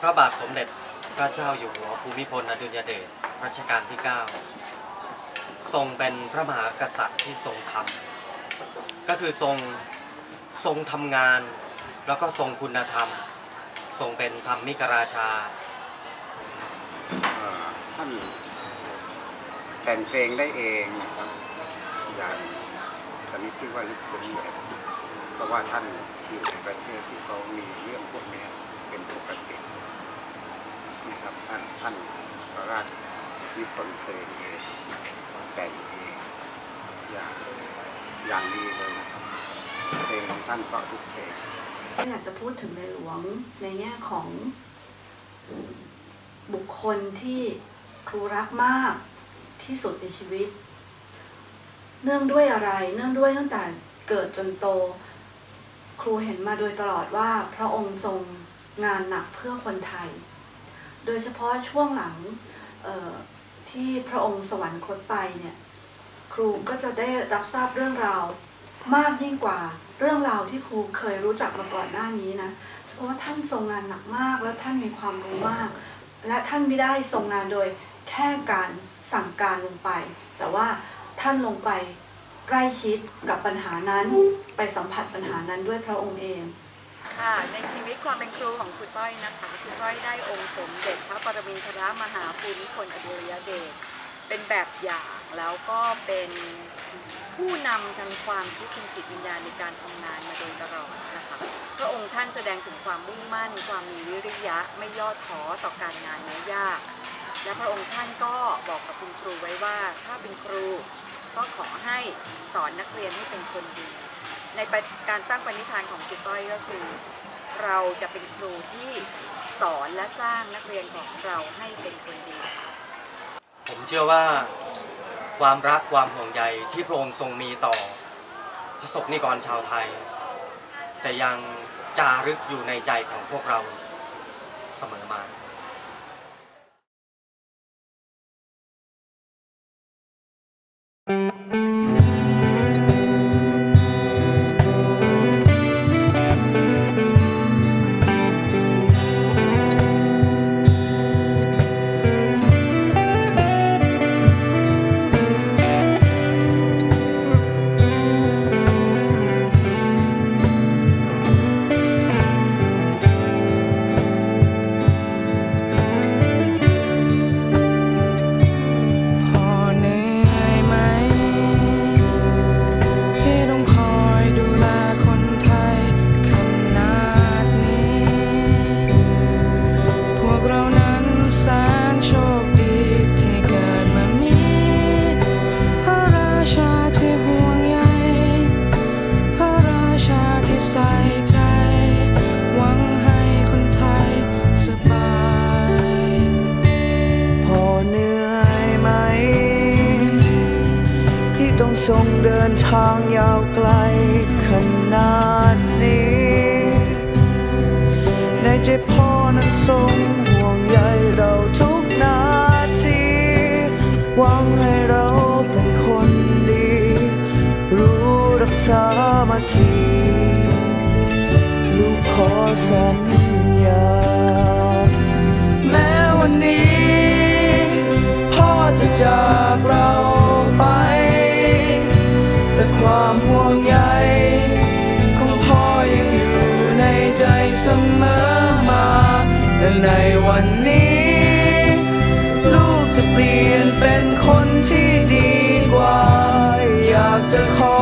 พระบาทสมเด็จพระเจ้าอยู่หัวภูมิพลอดุลยเดชรัชกาลที่ 9 ทรงเป็นพระมหากษัตริย์ที่ทรงธรรม ก็คือทรงทรงทำงาน แล้วก็ทรงคุณธรรม ทรงเป็นธรรมิกราชาท่านแต่งเพลงได้เองนะครับอย่างชนิดที่ว่าลึกซึ้งเลยเพราะว่าท่านอยู่ในประเทศที่เขามีเรื่องพวกนี้เป็นปกติ นะครับท่านท่านพระราชนิพนธ์เพลงเองแต่งเองอย่างอย่างดีเลยนะครับเพลงของท่านก็ทุกเพลงอยากจะพูดถึงในหลวงในแง่ของบุคคลที่ครูรักมากที่สุดในชีวิต เนื่องด้วยอะไร เนื่องด้วยตั้งแต่เกิดจนโต ครูเห็นมาโดยตลอดว่าพระองค์ทรงงานหนักเพื่อคนไทย โดยเฉพาะช่วงหลังที่พระองค์สวรรคตไปเนี่ยครูก็จะได้รับทราบเรื่องราวมากยิ่งกว่าเรื่องราวที่ครูเคยรู้จักมาก่อนหน้านี้นะเพราะว่าท่านทรงงานหนักมากและท่านมีความรู้มาก และท่านไม่ได้ทรงงานโดยแค่การสั่งการลงไป แต่ว่าท่านลงไปใกล้ชิดกับปัญหานั้น ไปสัมผัสปัญหานั้นด้วยพระองค์เอง ค่ะในชีวิตความเป็นครูของคุณต้อยนะคะคุณต้อยได้องค์สมเด็จพระปรมินทรมหาภูมิพลอดุลยเดชเป็นแบบอย่างแล้วก็เป็นผู้นำทางความคิดทางจิตวิญญาณในการทำงานมาโดยตลอดนะคะพระองค์ท่านแสดงถึงความมุ่งมั่น ความมีวิริยะไม่ย่อท้อต่อการงานแม้ยาก และพระองค์ท่านก็บอกกับคุณครูไว้ว่า ถ้าเป็นครูก็ขอให้สอนนักเรียนให้เป็นคนดี ในการตั้งปณิธานของครูต้อยก็คือ เราจะเป็นครูที่สอนและสร้างนักเรียนของเราให้เป็นคนดี ผมเชื่อว่าความรักความห่วงใยที่พระองค์ทรงมีต่อพระสงฆ์นิกรชาวไทยแต่ยังจารึกอยู่ในใจของพวกเราเสมอมา ทรงเดินทางยาวไกลขนาดนี้ ในใจพ่อนั้นทรงห่วงใยเราทุกนาทีหวังให้เราเป็นคนดี รู้รักษามาคีลูกขอสัญ ในวันนี้ ลูกจะเปลี่ยนเป็นคนที่ดีกว่า อยากจะขอ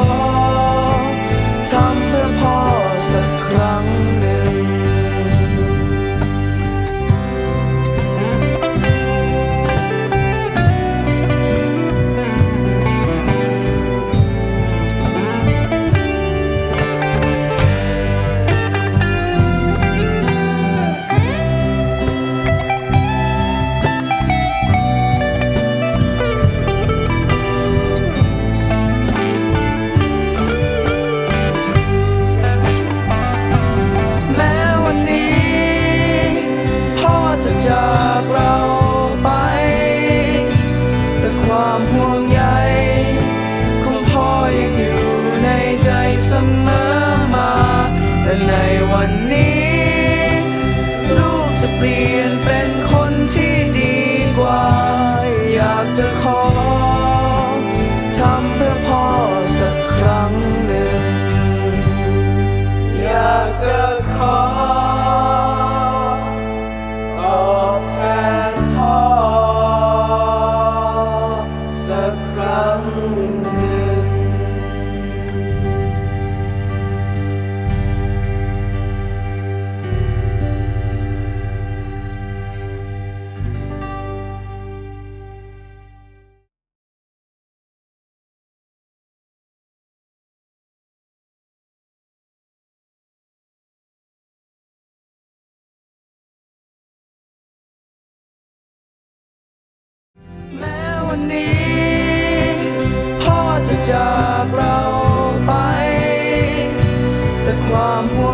นี้ พ่อจะจากเราไป แต่ความห่วง